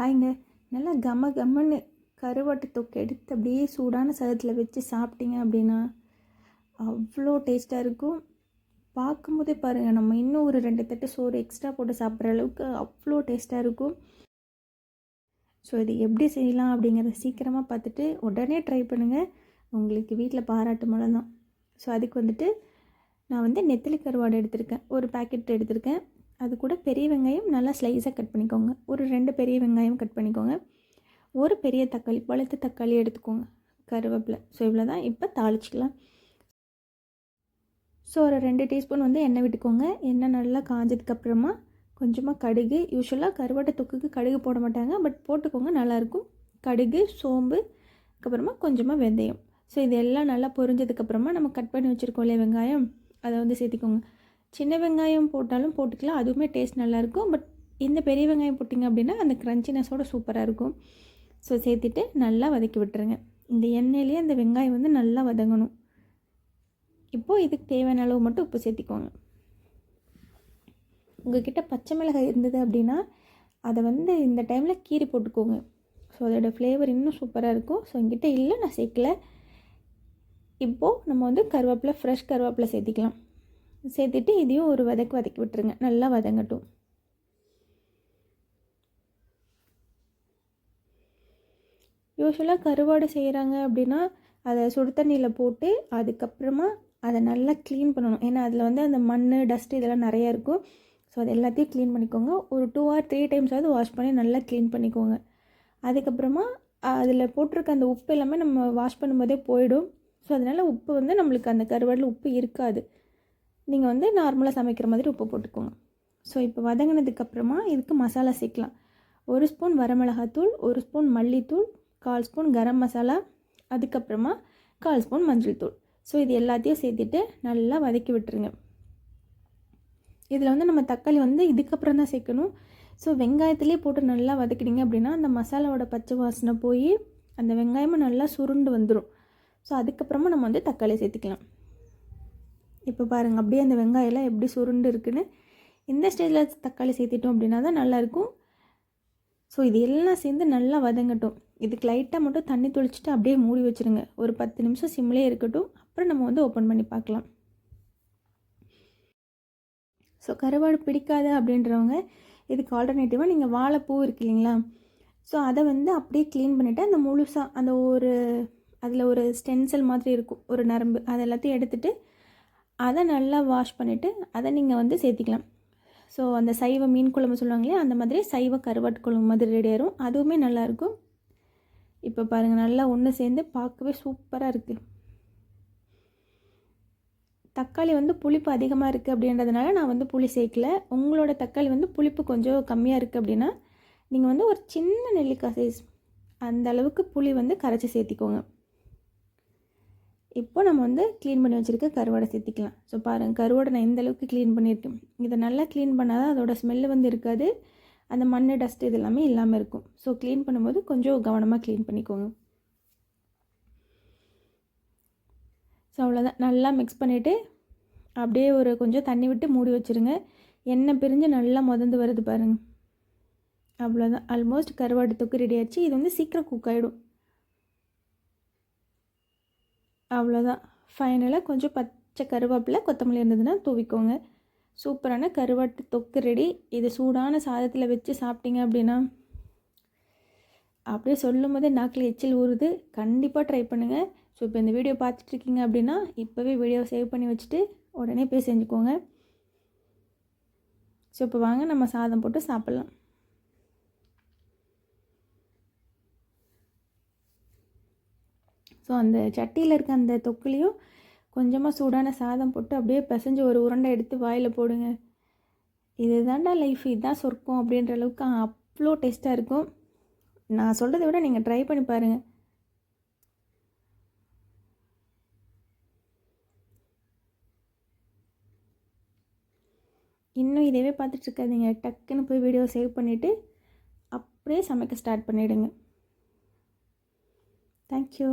ஹாய்ங்க நல்லா கம கம்மன்னு கருவாட்டு தொக்கு எடுத்து அப்படியே சூடான சதத்தில் வச்சு சாப்பிட்டீங்க அப்படின்னா அவ்வளோ டேஸ்ட்டாக இருக்கும். பார்க்கும்போதே பாருங்கள் நம்ம இன்னும் ஒரு ரெண்டு தட்டு சோறு எக்ஸ்ட்ரா போட்டு சாப்பிட்ற அளவுக்கு அவ்வளோ டேஸ்ட்டாக இருக்கும். ஸோ இது எப்படி செய்யலாம் அப்படிங்கிறத சீக்கிரமாக பார்த்துட்டு உடனே ட்ரை பண்ணுங்கள் உங்களுக்கு வீட்டில் பாராட்டு மூலம் தான் ஸோ அதுக்கு வந்துட்டு நான் வந்து நெத்திலி கருவாடு எடுத்திருக்கேன். ஒரு பேக்கெட் எடுத்திருக்கேன். அது கூட பெரிய வெங்காயம் நல்லா ஸ்லைஸாக கட் பண்ணிக்கோங்க. ஒரு ரெண்டு பெரிய வெங்காயம் கட் பண்ணிக்கோங்க. ஒரு பெரிய தக்காளி பழுத்த தக்காளி எடுத்துக்கோங்க. கருவேப்பிலை. ஸோ இவ்வளோ தான் இப்போ தாளிச்சிக்கலாம். ஸோ ஒரு ரெண்டு டீஸ்பூன் வந்து எண்ணெய் விட்டுக்கோங்க. எண்ணெய் நல்லா காஞ்சதுக்கப்புறமா கொஞ்சமாக கடுகு. யூஸ்வலாக கருவாட்டை தொக்குக்கு கடுகு போட மாட்டாங்க. பட் போட்டுக்கோங்க. நல்லாயிருக்கும் கடுகு சோம்பு அதுக்கப்புறமா கொஞ்சமாக வெந்தயம். ஸோ இது எல்லாம் நல்லா பொரிஞ்சதுக்கப்புறமா நம்ம கட் பண்ணி வச்சுருக்கோம் இல்லையா வெங்காயம்? அதை வந்து சேர்த்திக்கோங்க. சின்ன வெங்காயம் போட்டாலும் போட்டுக்கலாம். அதுவுமே டேஸ்ட் நல்லாயிருக்கும். பட் இந்த பெரிய வெங்காயம் போட்டிங்க அப்படின்னா அந்த க்ரன்ச்சினஸோட சூப்பராக இருக்கும். ஸோ சேர்த்துட்டு நல்லா வதக்கி விட்டுருங்க. இந்த எண்ணெயிலேயே அந்த வெங்காயம் வந்து நல்லா வதங்கணும். இப்போது இதுக்கு தேவையான அளவு மட்டும் உப்பு சேர்த்திக்கோங்க. உங்கள்கிட்ட பச்சை மிளகாய் இருந்தது அப்படின்னா அதை வந்து இந்த டைமில் கீரி போட்டுக்கோங்க. ஸோ அதோடய ஃப்ளேவர் இன்னும் சூப்பராக இருக்கும். ஸோ என்கிட்ட இல்லை நான் சேர்க்கல. இப்போது நம்ம வந்து கருவேப்பிலை ஃப்ரெஷ் கருவேப்பிலை சேர்த்திக்கலாம். சேர்த்துட்டு இதையும் ஒரு வதக்கு வதக்கி விட்டுருங்க. நல்லா வதங்கட்டும். யூஸ்வலாக கருவாடு செய்கிறாங்க அப்படின்னா அதை சுடு தண்ணியில் போட்டு அதுக்கப்புறமா அதை நல்லா க்ளீன் பண்ணணும். ஏன்னா அதில் வந்து அந்த மண் டஸ்ட் இதெல்லாம் நிறையா இருக்கும். ஸோ அது எல்லாத்தையும் க்ளீன் பண்ணிக்கோங்க. ஒரு டூ ஆர் த்ரீ டைம்ஸாவது வாஷ் பண்ணி நல்லா க்ளீன் பண்ணிக்கோங்க. அதுக்கப்புறமா அதில் போட்டிருக்க அந்த உப்பு எல்லாமே நம்ம வாஷ் பண்ணும்போதே போயிடும். ஸோ அதனால் உப்பு வந்து நம்மளுக்கு அந்த கருவாடில் உப்பு இருக்காது. நீங்கள் வந்து நார்மலாக சமைக்கிற மாதிரி உப்பு போட்டுக்கோங்க. ஸோ இப்போ வதங்கினதுக்கப்புறமா இதுக்கு மசாலா சேர்க்கலாம். ஒரு ஸ்பூன் வரமிளகாத்தூள் ஒரு ஸ்பூன் மல்லித்தூள் கால் ஸ்பூன் கரம் மசாலா அதுக்கப்புறமா கால் ஸ்பூன் மஞ்சள் தூள். ஸோ இது எல்லாத்தையும் சேர்த்துட்டு நல்லா வதக்கி விட்டுருங்க. இதில் வந்து நம்ம தக்காளி வந்து இதுக்கப்புறம் தான் சேர்க்கணும். ஸோ வெங்காயத்துலேயே போட்டு நல்லா வதக்கினீங்க அப்படின்னா அந்த மசாலாவோட பச்சை வாசனை போய் அந்த வெங்காயமும் நல்லா சுருண்டு வந்துடும் ஸோ அதுக்கப்புறமா நம்ம வந்து தக்காளி சேர்த்துக்கலாம். இப்போ பாருங்கள் அப்படியே அந்த வெங்காயம்லாம் எப்படி சுருண்டு இருக்குன்னு இந்த ஸ்டேஜில் தக்காளி சேர்த்திட்டோம் அப்படின்னா தான் நல்லாயிருக்கும். ஸோ இது எல்லாம் சேர்ந்து நல்லா வதங்கட்டும். இதுக்கு லைட்டாக மட்டும் தண்ணி தொளிச்சுட்டு அப்படியே மூடி வச்சுருங்க. ஒரு பத்து நிமிஷம் சிம்லேயே இருக்கட்டும். அப்புறம் நம்ம வந்து ஓப்பன் பண்ணி பார்க்கலாம். ஸோ கருவாடு பிடிக்காது அப்படின்றவங்க இதுக்கு ஆல்டர்னேட்டிவாக நீங்கள் வாழைப்பூ இருக்கு இல்லைங்களா? ஸோ அதை வந்து அப்படியே க்ளீன் பண்ணிவிட்டு அந்த முழுசாக அந்த ஒரு அதில் ஒரு ஸ்டென்சல் மாதிரி இருக்கும். ஒரு நரம்பு அதை எல்லாத்தையும் எடுத்துகிட்டு அதை நல்லா வாஷ் பண்ணிவிட்டு அதை நீங்கள் வந்து சேர்த்திக்கலாம். ஸோ அந்த சைவ மீன் குழம்பு சொல்லுவாங்களே அந்த மாதிரி சைவ கருவாட்டு குழம்பு மாதிரி ரெடி ஆயிரும். அதுவுமே நல்லாயிருக்கும் இப்போ பாருங்கள் நல்லா ஒன்று சேர்ந்து பார்க்கவே சூப்பராக இருக்குது தக்காளி வந்து புளிப்பு அதிகமாக இருக்குது அப்படின்றதுனால நான் வந்து புளி சேர்க்கல. உங்களோட தக்காளி வந்து புளிப்பு கொஞ்சம் கம்மியாக இருக்குது அப்படின்னா நீங்கள் வந்து ஒரு சின்ன நெல்லிக்காய் சைஸ் அந்த அளவுக்கு புளி வந்து கரைச்சி சேர்த்திக்கோங்க. இப்போ நம்ம வந்து க்ளீன் பண்ணி வச்சுருக்க கருவாடை சேர்த்திக்கலாம். ஸோ பாருங்கள் கருவாடை நான் எந்தளவுக்கு க்ளீன் பண்ணியிருக்கேன். இதை நல்லா க்ளீன் பண்ணால் தான் அதோட ஸ்மெல்லு வந்து இருக்காது. அந்த மண் டஸ்ட் இது எல்லாமே இல்லாமல் இருக்கும். ஸோ க்ளீன் பண்ணும்போது கொஞ்சம் கவனமாக க்ளீன் பண்ணிக்கோங்க. ஸோ அவ்வளோதான் நல்லா மிக்ஸ் பண்ணிவிட்டு அப்படியே ஒரு கொஞ்சம் தண்ணி விட்டு மூடி வச்சுருங்க. எண்ணெய் பிரிஞ்சு நல்லா முதந்து வருது பாருங்கள் அவ்வளோதான் ஆல்மோஸ்ட் கருவாடு தொக்கு ரெடி ஆச்சு. இது வந்து சீக்கிரம் குக் ஆகிடும் அவ்வளோதான். ஃபைனலாக கொஞ்சம் பச்சை கருவேப்பிலை கொத்தமல்லி இருந்ததுன்னா தூவிக்கோங்க. சூப்பரான கருவாட்டு தொக்கு ரெடி இது சூடான சாதத்தில் வச்சு சாப்பிட்டீங்க அப்படின்னா அப்படியே சொல்லும் போதே நாக்கில் எச்சில் ஊறுது. கண்டிப்பாக ட்ரை பண்ணுங்கள் ஸோ இப்போ இந்த வீடியோ பார்த்துட்ருக்கீங்க அப்படின்னா இப்போவே வீடியோ சேவ் பண்ணி வச்சுட்டு உடனே போய் செஞ்சுக்கோங்க. ஸோ இப்போ வாங்க நம்ம சாதம் போட்டு சாப்பிட்லாம். ஸோ அந்த சட்டியில் இருக்க அந்த தொக்குலேயும் கொஞ்சமாக சூடான சாதம் போட்டு அப்படியே பிசைஞ்சு ஒரு உருண்டை எடுத்து வாயில் போடுங்க. இதுதான்டா லைஃப் இதுதான் சொர்க்கம் அப்படின்ற அளவுக்கு அவ்வளோ டேஸ்ட்டாக இருக்கும். நான் சொல்கிறத விட நீங்கள் ட்ரை பண்ணி பாருங்கள் இன்னும் இதேவே பார்த்துட்ருக்காதீங்க டக்குன்னு போய் வீடியோ சேவ் பண்ணிவிட்டு அப்படியே சமைக்க ஸ்டார்ட் பண்ணிவிடுங்க தேங்க்யூ